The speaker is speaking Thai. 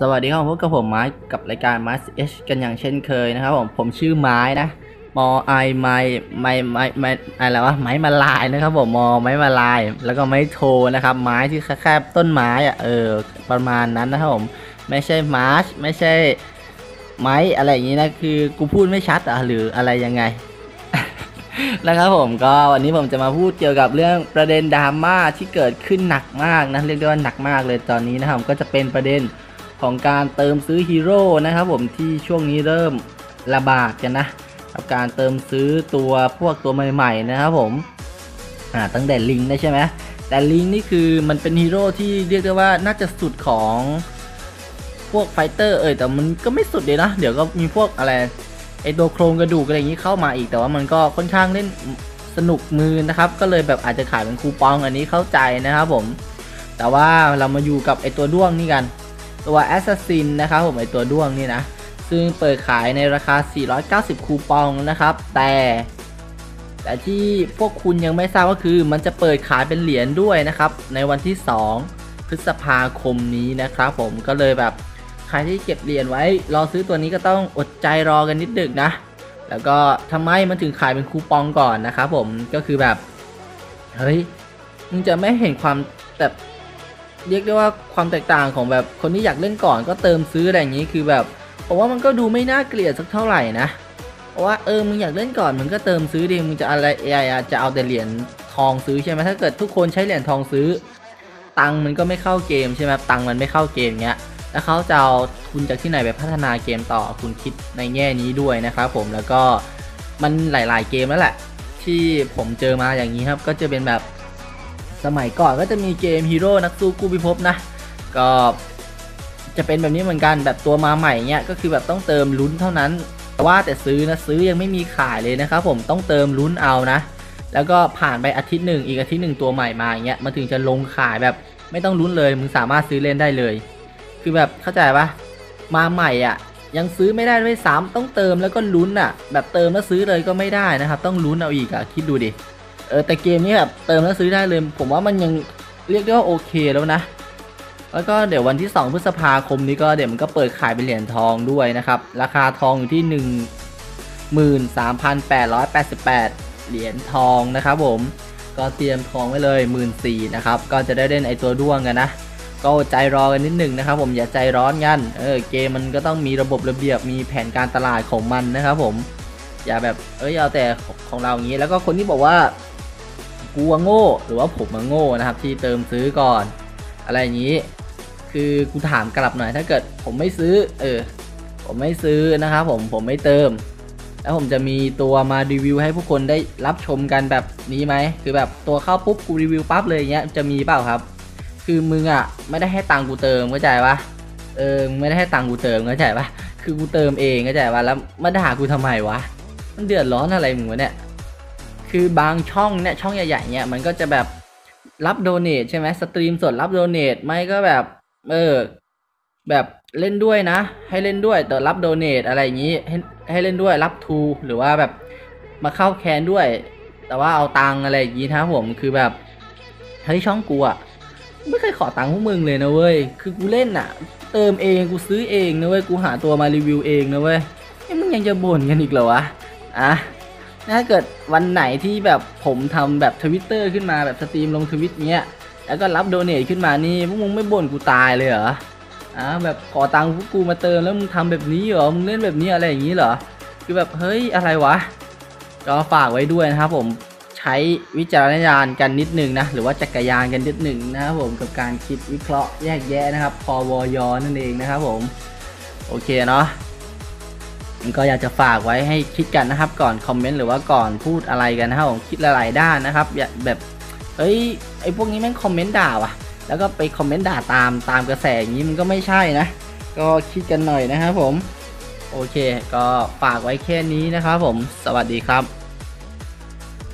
สวัสดีครับพบกับผมไม้กับรายการไม้เอชกันอย่างเช่นเคยนะครับผมผมชื่อไม้นะมอไอไม้ไม้ไม้ไม้อะไรวะไม้มาลายนะครับผมมอไม้มาลาย แล้วก็ไม้โทนะครับ ไม้ที่แคบต้นไม้อะเออประมาณนั้นนะครับผมไม่ใช่มาร์ชไม่ใช่ไม้อะไรอย่างนี้นะคือกูพูดไม่ชัดอะหรืออะไรยังไงนะครับผมก็วันนี้ผมจะมาพูดเกี่ยวกับเรื่องประเด็นดราม่าที่เกิดขึ้นหนักมากนะเรียกได้ว่าหนักมากเลยตอนนี้นะครับก็จะเป็นประเด็น ของการเติมซื้อฮีโร่นะครับผมที่ช่วงนี้เริ่มระบาดกันนะกับการเติมซื้อตัวพวกตัวใหม่ๆนะครับผมอ่าตั้งแต่ลิงได้ใช่ไหมแต่ลิงนี่คือมันเป็นฮีโร่ที่เรียกได้ว่าน่าจะสุดของพวกไฟเตอร์เอ่ยแต่มันก็ไม่สุดเลยนะ เดี๋ยวก็มีพวกอะไรไอตัวโครงกระดูกอะไรอย่างนี้เข้ามาอีกแต่ว่ามันก็ค่อนข้างเล่นสนุกมือนะครับ ก็เลยแบบอาจจะขายเป็นคูปองอันนี้เข้าใจนะครับผม แต่ว่าเรามาอยู่กับไอตัวด้วงนี่กัน ตัวแอสซัสซินนะครับผมไอตัวด้วงนี่นะ ซึ่งเปิดขายในราคา 490 คูปองนะครับ แต่แต่ที่พวกคุณยังไม่ทราบก็คือ มันจะเปิดขายเป็นเหรียญด้วยนะครับ ในวันที่ 2 พฤษภาคมนี้นะครับผมก็เลยแบบใครที่เก็บเหรียญไว้ รอซื้อตัวนี้ก็ต้องอดใจรอกันนิดดึกนะ แล้วก็ทำไมมันถึงขายเป็นคูปองก่อนนะครับผมก็คือแบบ เฮ้ย มึงจะไม่เห็นความแบบ เรียกได้ว่าความแตกต่างของแบบคนที่อยากเล่นก่อนก็เติมซื้ออะไรอย่างนี้คือแบบผมว่ามันก็ดูไม่น่าเกลียดสักเท่าไหร่นะเพราะว่าเออมึงอยากเล่นก่อนมึงก็เติมซื้อดิมึงจะอะไรอะจะเอาแต่เหรียญทองซื้อใช่ไหมถ้าเกิดทุกคนใช้เหรียญทองซื้อ ตังมันก็ไม่เข้าเกมใช่ไหมตังมันไม่เข้าเกมเงี้ยแล้วเขาจะเอาทุนจากที่ไหนไปพัฒนาเกมต่อคุณคิดในแง่นี้ด้วยนะครับผมแล้วก็มันหลาย ๆ เกมแล้วแหละ ที่ผมเจอมาอย่างนี้ครับ ก็จะเป็นแบบ สมัยก่อนก็จะมีเกมฮีโร่นักสู้กู้พิภพนะ ก็จะเป็นแบบนี้เหมือนกันแบบตัวมาใหม่เนี้ยก็คือแบบต้องเติมลุ้นเท่านั้น แต่ว่าแต่ซื้อนะซื้อยังไม่มีขายเลยนะครับผมต้องเติมลุ้นเอานะ แล้วก็ผ่านไปอาทิตย์หนึ่งอีกอาทิตย์หนึ่งตัวใหม่มาอย่างเงี้ยมันถึงจะลงขายแบบไม่ต้องลุ้นเลยมึงสามารถซื้อเล่นได้เลย คือแบบเข้าใจปะมาใหม่อะยังซื้อไม่ได้ด้วยซ้ำต้องเติมแล้วก็ลุ้นอะ แบบเติมแล้วซื้อเลยก็ไม่ได้นะครับ ต้องลุ้นเอาอีกอะคิดดูดิ เออแต่เกมนี้แบบเติมแล้วซื้อได้เลย ผมว่ามันยังเรียกได้ว่าโอเคแล้วนะ แล้วก็เดี๋ยววันที่ 2 พฤษภาคมนี้ก็เดี๋ยวมันก็เปิดขายเป็นเหรียญทองด้วยนะครับ ราคาทองอยู่ที่ 13,888 เหรียญทองนะครับผมก็เตรียมทองไว้เลย 1 4ื่นนะครับ ก็จะได้เล่นไอตัวด้วงกันนะ ก็ใจรอกันนิดหนึ่งนะครับผมอย่าใจร้อนกันเออเกมมันก็ต้องมีระบบระเบียบมีแผนการตลาดของมันนะครับผมอย่าแบบเอ้ยเอาแต่ของเราอย่างนี้ แล้วก็คนที่บอกว่า กูว่าโง่ หรือว่าผมมาโง่นะครับ ที่เติมซื้อก่อน อะไรอย่างนี้ คือกูถามกลับหน่อยถ้าเกิดผมไม่ซื้อ เออ ผมไม่ซื้อนะครับผมผมไม่เติม แล้วผมจะมีตัวมารีวิวให้ผู้คนได้รับชมกันแบบนี้ไหมคือแบบตัวเข้าปุ๊บกูรีวิวปั๊บเลยอย่างเงี้ยจะมีเปล่าครับ คือมึงอะไม่ได้ให้ตังกูเติมเข้าใจปะเออไม่ได้ให้ตังกูเติมเข้าใจปะคือกูเติมเองเข้าใจปะแล้วมาด่ากูทำไมวะมันเดือดร้อนอะไรมึงวะเนี่ย คือบางช่องเนี่ยช่องใหญ่ๆเนี่ยมันก็จะแบบรับโดเนทใช่ไหมสตรีมสดรับโดเนทไม่ก็แบบ เออ แบบเล่นด้วยนะ ให้เล่นด้วยแต่รับโดเนทอะไรอย่างนี้ ให้ให้เล่นด้วยรับทูหรือว่าแบบมาเข้าแคนด้วย แต่ว่าเอาตังอะไรอย่างนี้นะผมคือแบบเฮ้ช่องกูอะไม่เคยขอตังค์พวกมึงเลยนะเว้ยคือกูเล่นอะเติมเองกูซื้อเองนะเว้ยกูหาตัวมารีวิวเองนะเว้ยนี่มึงยังจะบ่นกันอีกเหรอวะอะ ถ้าเกิดวันไหนที่แบบผมทำแบบทวิตเตอร์ขึ้นมาแบบสตรีมลงทวิตเนี้ย แล้วก็รับโดเนทขึ้นมานี่พวกมึงไม่บ่นกูตายเลยเหรออะแบบขอตังค์พวกกูมาเติมแล้วมึงทำแบบนี้เหรอ มึงเล่นแบบนี้อะไรอย่างนี้เหรอ คือแบบเฮ้ยอะไรวะ ก็ฝากไว้ด้วยนะครับผมใช้วิจารณญาณกันนิดหนึ่งนะ หรือว่าจักรยานกันนิดหนึ่งนะครับผมกับการคิดวิเคราะห์แยกแยะนะครับพอวอยนั่นเองนะครับผม โอเคเนาะ ก็อยากจะฝากไว้ให้คิดกันนะครับ ก่อนคอมเมนต์หรือว่าก่อนพูดอะไรกันนะครับผมคิดหลายๆด้านนะครับอย่าแบบเอ้ยไอพวกนี้แม่งคอมเมนต์ด่าว่ะ แล้วก็ไปคอมเมนต์ด่าตามตามกระแสอย่างนี้มันก็ไม่ใช่นะ ก็คิดกันหน่อยนะครับผม โอเค ก็ฝากไว้แค่นี้นะครับผม สวัสดีครับ